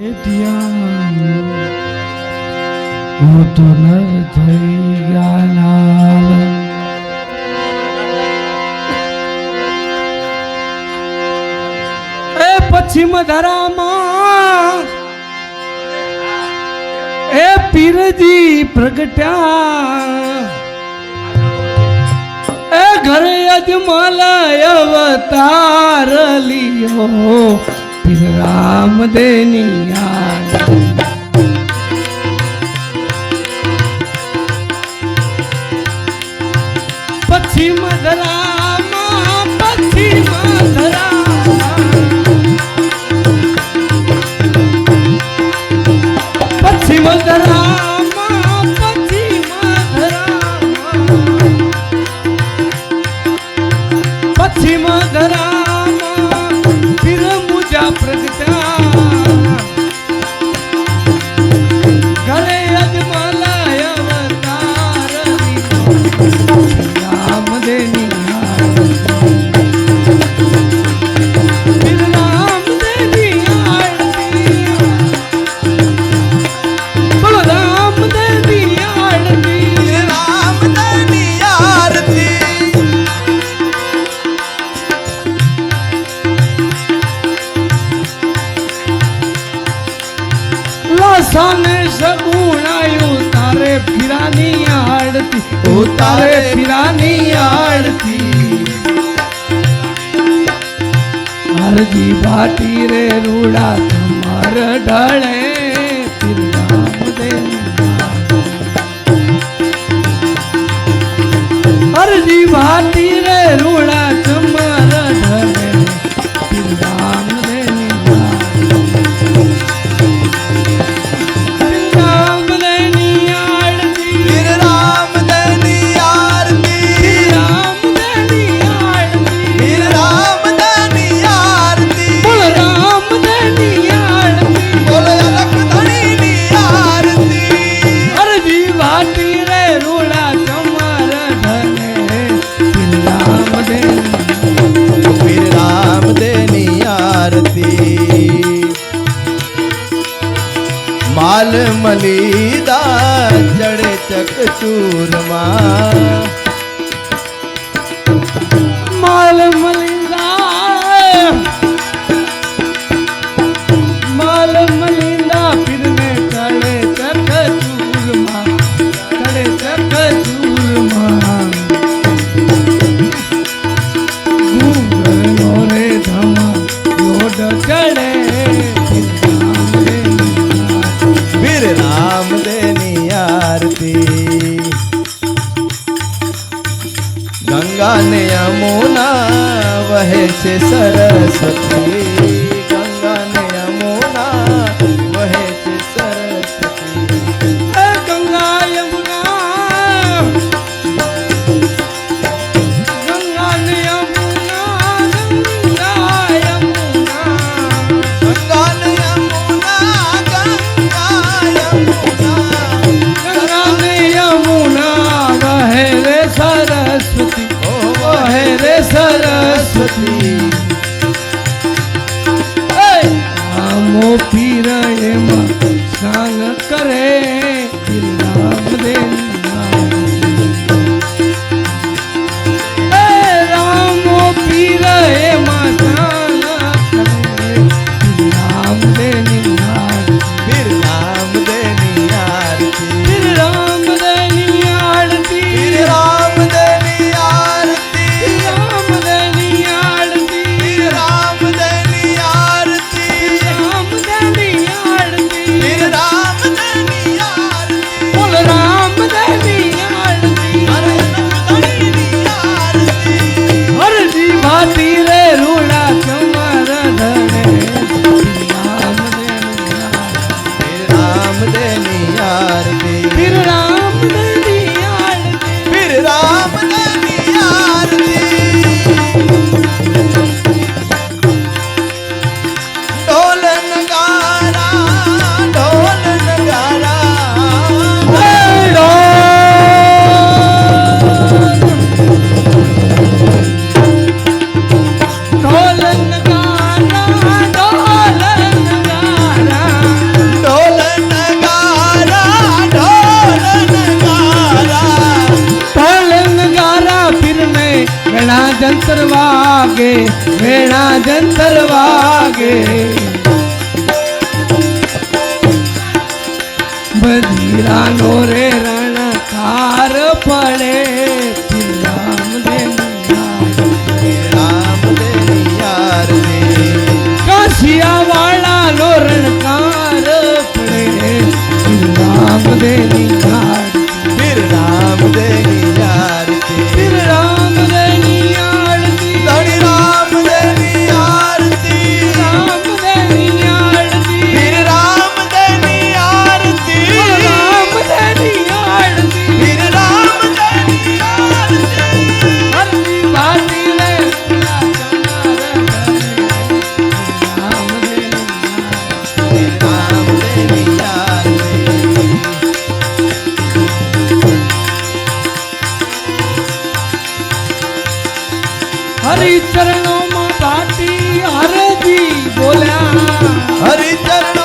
એ પશ્ચિમ ધરામાં એ પીરજી પ્રગટ્યા. એ ઘરે અજમલ અવતાર લીયો. રામ દેની યાર પછી મધરા તારે પીરાની આરતી. હરજી ભાટી રે રૂડા તમાર ઢળે. કમલીદા ચડે ચકચૂરમાં માલ મલ ગાને યમુના વહે છે સરસ્વતી. પીર એમાં કરે. રામ દેવ જંતર વાગે વેણા જંતર વાગે. બધીરાનો રે રણકાર પડે ચરણોમાં બાટી હરજી બોલ્યા. હરિચરણ